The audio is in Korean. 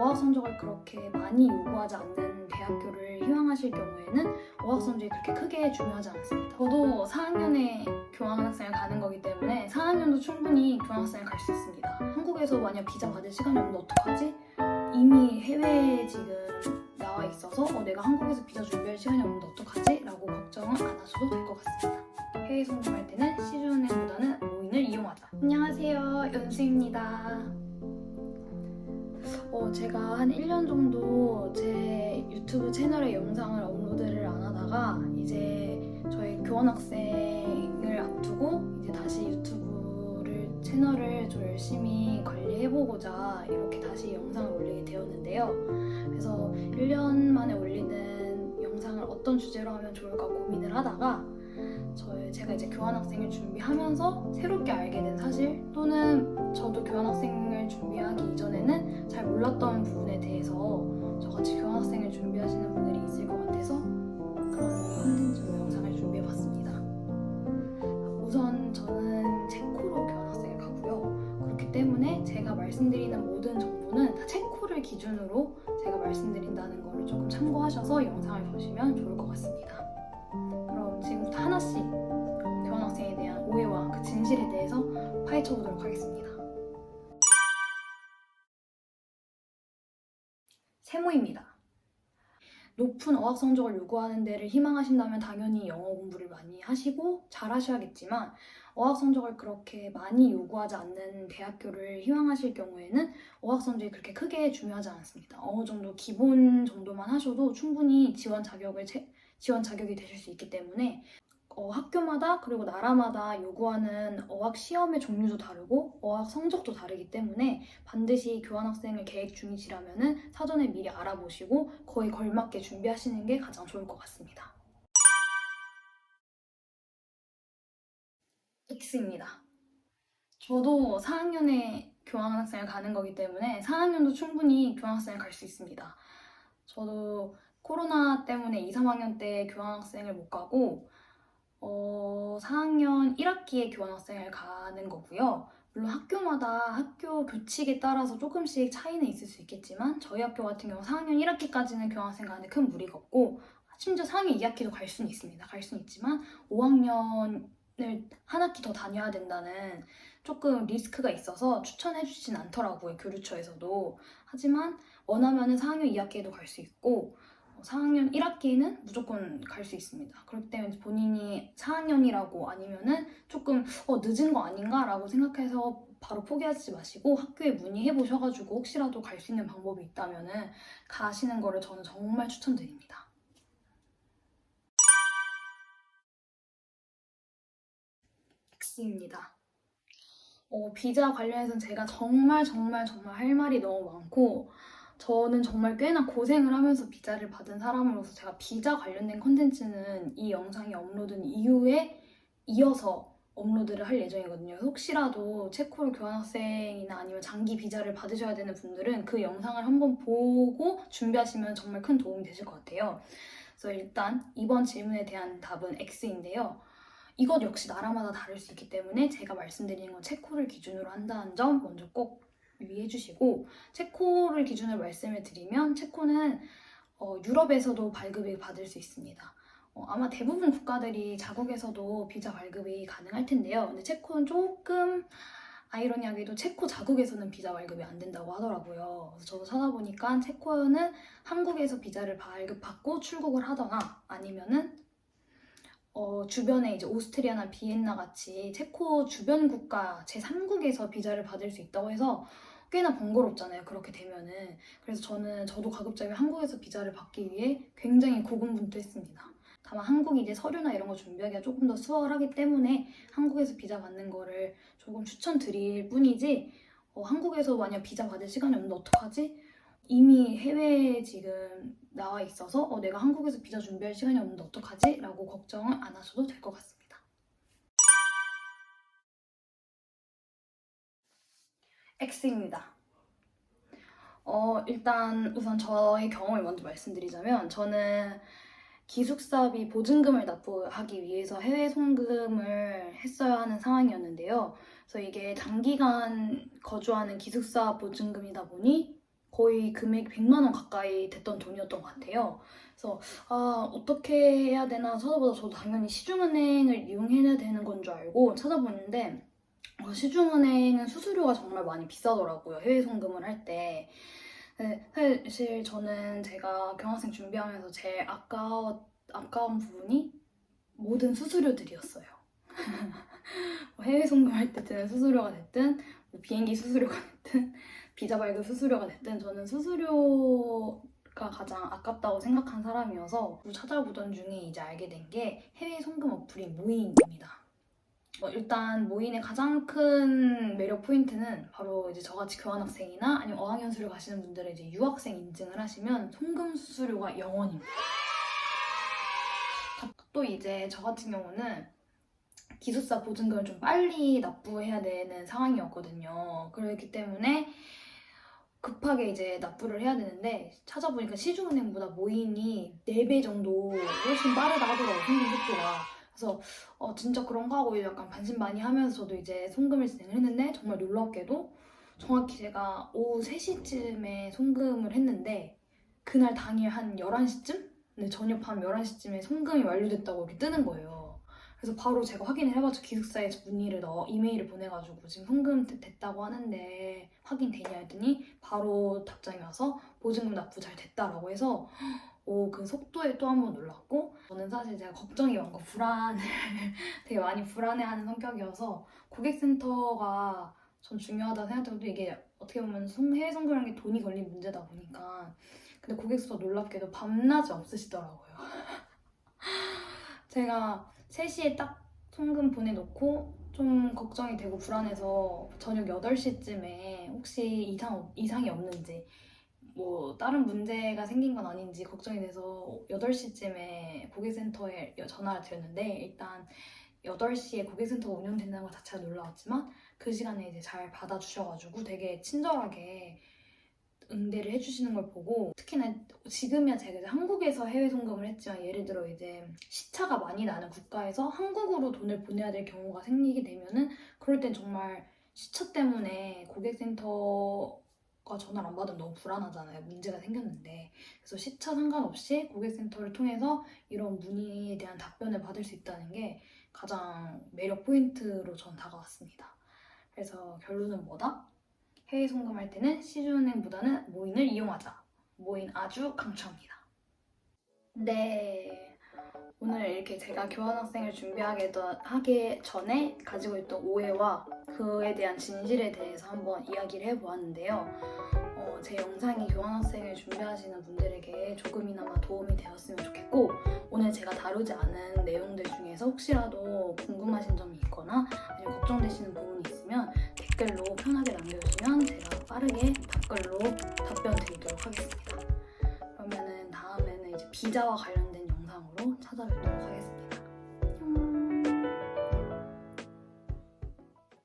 어학 성적을 그렇게 많이 요구하지 않는 대학교를 희망하실 경우에는 어학 성적이 그렇게 크게 중요하지 않습니다. 저도 4학년에 교환학생을 가는 거기 때문에 4학년도 충분히 교환학생을 갈 수 있습니다. 한국에서 만약 비자 받을 시간이 없는데 어떡하지? 이미 해외에 지금 나와 있어서 어, 내가 한국에서 비자 준비할 시간이 없는데 어떡하지? 라고 걱정은 안 하셔도 될 것 같습니다. 해외 송금할 때는 시중은행보다는 모인을 이용하자. 안녕하세요. 연수입니다. 어, 제가 한 1년 정도 제 유튜브 채널에 영상을 업로드를 안 하다가 이제 저희 교환학생을 앞두고 이제 다시 유튜브를 채널을 좀 열심히 관리해보고자 이렇게 다시 영상을 올리게 되었는데요. 그래서 1년 만에 올리는 영상을 어떤 주제로 하면 좋을까 고민을 하다가 저희 제가 이제 교환학생을 준비하면서 새롭게 알게 된 사실 또는 저도 교환학생을 준비하기 이전에는 잘 몰랐던 부분에 대해서 저같이 교환학생을 준비하시는 분들이 있을 것 같아서 그런 콘텐츠로 영상을 준비해봤습니다. 우선 저는 체코로 교환학생을 가고요. 그렇기 때문에 제가 말씀드리는 모든 정보는 다 체코를 기준으로 제가 말씀드린다는 거를 조금 참고하셔서 영상을 보시면 좋을 것 같습니다. 그럼 지금부터 하나씩 교환학생에 대한 오해와 그 진실에 대해서 파헤쳐 보도록 하겠습니다. 세모입니다. 높은 어학 성적을 요구하는 데를 희망하신다면 당연히 영어 공부를 많이 하시고 잘 하셔야겠지만 어학 성적을 그렇게 많이 요구하지 않는 대학교를 희망하실 경우에는 어학 성적이 그렇게 크게 중요하지 않습니다. 어느 정도 기본 정도만 하셔도 충분히 지원 자격을 채- 지원 자격이 되실 수 있기 때문에 어, 학교마다 그리고 나라마다 요구하는 어학 시험의 종류도 다르고 어학 성적도 다르기 때문에 반드시 교환학생을 계획 중이시라면 사전에 미리 알아보시고 거의 걸맞게 준비하시는 게 가장 좋을 것 같습니다. X입니다. 저도 4학년에 교환학생을 가는 거기 때문에 4학년도 충분히 교환학생을 갈 수 있습니다. 저도 코로나 때문에 2, 3학년 때 교환학생을 못 가고 어, 4학년 1학기에 교환학생을 가는 거고요. 물론 학교마다 학교 교칙에 따라서 조금씩 차이는 있을 수 있겠지만 저희 학교 같은 경우 4학년 1학기까지는 교환학생 가는데 큰 무리가 없고 심지어 4학년 2학기도 갈 수는 있습니다. 갈 수는 있지만 5학년을 한 학기 더 다녀야 된다는 조금 리스크가 있어서 추천해 주진 않더라고요. 교류처에서도. 하지만 원하면은 4학년 2학기에도 갈 수 있고 4학년 1학기에는 무조건 갈 수 있습니다. 그렇기 때문에 본인이 4학년이라고 아니면은 조금 어, 늦은 거 아닌가라고 생각해서 바로 포기하지 마시고 학교에 문의해 보셔가지고 혹시라도 갈 수 있는 방법이 있다면은 가시는 거를 저는 정말 추천드립니다. X입니다. 어, 비자 관련해서는 제가 정말 정말 정말 할 말이 너무 많고 저는 정말 꽤나 고생을 하면서 비자를 받은 사람으로서 제가 비자 관련된 컨텐츠는 이 영상이 업로드된 이후에 이어서 업로드를 할 예정이거든요. 혹시라도 체코를 교환학생이나 아니면 장기 비자를 받으셔야 되는 분들은 그 영상을 한번 보고 준비하시면 정말 큰 도움이 되실 것 같아요. 그래서 일단 이번 질문에 대한 답은 X인데요. 이것 역시 나라마다 다를 수 있기 때문에 제가 말씀드리는 건 체코를 기준으로 한다는 점 먼저 꼭 유의해 주시고 체코를 기준으로 말씀을 드리면 체코는 어, 유럽에서도 발급을 받을 수 있습니다. 어, 아마 대부분 국가들이 자국에서도 비자 발급이 가능할 텐데요. 근데 체코는 조금 아이러니하게도 체코 자국에서는 비자 발급이 안 된다고 하더라고요. 그래서 저도 찾아보니까 체코는 한국에서 비자를 발급받고 출국을 하거나 아니면은 어, 주변에 이제 오스트리아나 비엔나 같이 체코 주변 국가 제3국에서 비자를 받을 수 있다고 해서 꽤나 번거롭잖아요. 그렇게 되면은. 그래서 저는 저도 가급적이면 한국에서 비자를 받기 위해 굉장히 고군분투했습니다. 다만 한국이 이제 서류나 이런 거 준비하기가 조금 더 수월하기 때문에 한국에서 비자 받는 거를 조금 추천드릴 뿐이지 어, 한국에서 만약 비자 받을 시간이 없는데 어떡하지? 이미 해외에 지금 나와 있어서 어, 내가 한국에서 비자 준비할 시간이 없는데 어떡하지? 라고 걱정을 안 하셔도 될 것 같습니다. X입니다. 어, 일단 우선 저의 경험을 먼저 말씀드리자면 저는 기숙사비 보증금을 납부하기 위해서 해외 송금을 했어야 하는 상황이었는데요. 그래서 이게 단기간 거주하는 기숙사 보증금이다 보니 거의 금액 100만 원 가까이 됐던 돈이었던 것 같아요. 그래서 아 어떻게 해야 되나 찾아보다 저도 당연히 시중은행을 이용해야 되는 건 줄 알고 찾아보는데 어, 시중은행은 수수료가 정말 많이 비싸더라고요. 해외 송금을 할 때. 네, 사실 저는 제가 경학생 준비하면서 제일 아까워, 아까운 부분이 모든 수수료들이었어요. 뭐 해외 송금할 때 드는 수수료가 됐든 뭐 비행기 수수료가 됐든 비자 발급 수수료가 됐든 저는 수수료가 가장 아깝다고 생각한 사람이어서 찾아보던 중에 이제 알게 된 게 해외 송금 어플인 모인입니다. 어, 일단 모인의 가장 큰 매력 포인트는 바로 이제 저같이 교환학생이나 아니면 어학연수를 가시는 분들의 이제 유학생 인증을 하시면 송금 수수료가 0원입니다. 또 이제 저 같은 경우는 기숙사 보증금을 좀 빨리 납부해야 되는 상황이었거든요. 그렇기 때문에 급하게 이제 납부를 해야 되는데 찾아보니까 시중은행보다 모인이 4배 정도 훨씬 빠르다 하더라고요. 송금 속도가. 그래서 어, 진짜 그런가 하고 약간 반신반의하면서 저도 이제 송금을 진행을 했는데 정말 놀랍게도 정확히 제가 오후 3시쯤에 송금을 했는데 그날 당일 한 11시쯤? 네, 저녁 밤 11시쯤에 송금이 완료됐다고 이렇게 뜨는 거예요. 그래서 바로 제가 확인을 해봤죠. 기숙사에 문의를 넣어 이메일을 보내가지고 지금 송금 됐- 됐다고 하는데 확인되냐 했더니 바로 답장이 와서 보증금 납부 잘 됐다라고 해서 오 그 속도에 또 한 번 놀랐고 저는 사실 제가 걱정이 많고 불안 되게 많이 불안해하는 성격이어서 고객센터가 전 중요하다 생각해도 이게 어떻게 보면 송- 해외 송금이라는 게 돈이 걸린 문제다 보니까 근데 고객 수가 놀랍게도 밤낮이 없으시더라고요. 제가 3시에 딱 송금 보내놓고 좀 걱정이 되고 불안해서 저녁 8시쯤에 혹시 이상, 이상이 없는지 뭐 다른 문제가 생긴 건 아닌지 걱정이 돼서 8시쯤에 고객센터에 전화를 드렸는데 일단 8시에 고객센터가 운영된다는 것 자체가 놀라웠지만 그 시간에 이제 잘 받아주셔가지고 되게 친절하게 응대를 해주시는 걸 보고 특히나 지금이야 제가 한국에서 해외 송금을 했지만 예를 들어 이제 시차가 많이 나는 국가에서 한국으로 돈을 보내야 될 경우가 생기게 되면은 그럴 땐 정말 시차 때문에 고객센터 가 전화를 안 받으면 너무 불안하잖아요. 문제가 생겼는데. 그래서 시차 상관없이 고객센터를 통해서 이런 문의에 대한 답변을 받을 수 있다는 게 가장 매력 포인트로 전 다가왔습니다. 그래서 결론은 뭐다? 해외 송금할 때는 시중은행보다는 모인을 이용하자. 모인 아주 강추합니다. 네. 오늘 이렇게 제가 교환학생을 준비하게 더- 하기 전에 가지고 있던 오해와 그에 대한 진실에 대해서 한번 이야기를 해보았는데요. 어, 제 영상이 교환학생을 준비하시는 분들에게 조금이나마 도움이 되었으면 좋겠고 오늘 제가 다루지 않은 내용들 중에서 혹시라도 궁금하신 점이 있거나 아니면 걱정되시는 부분이 있으면 댓글로 편하게 남겨주시면 제가 빠르게 답글로 답변 드리도록 하겠습니다. 그러면은 다음에는 이제 비자와 관련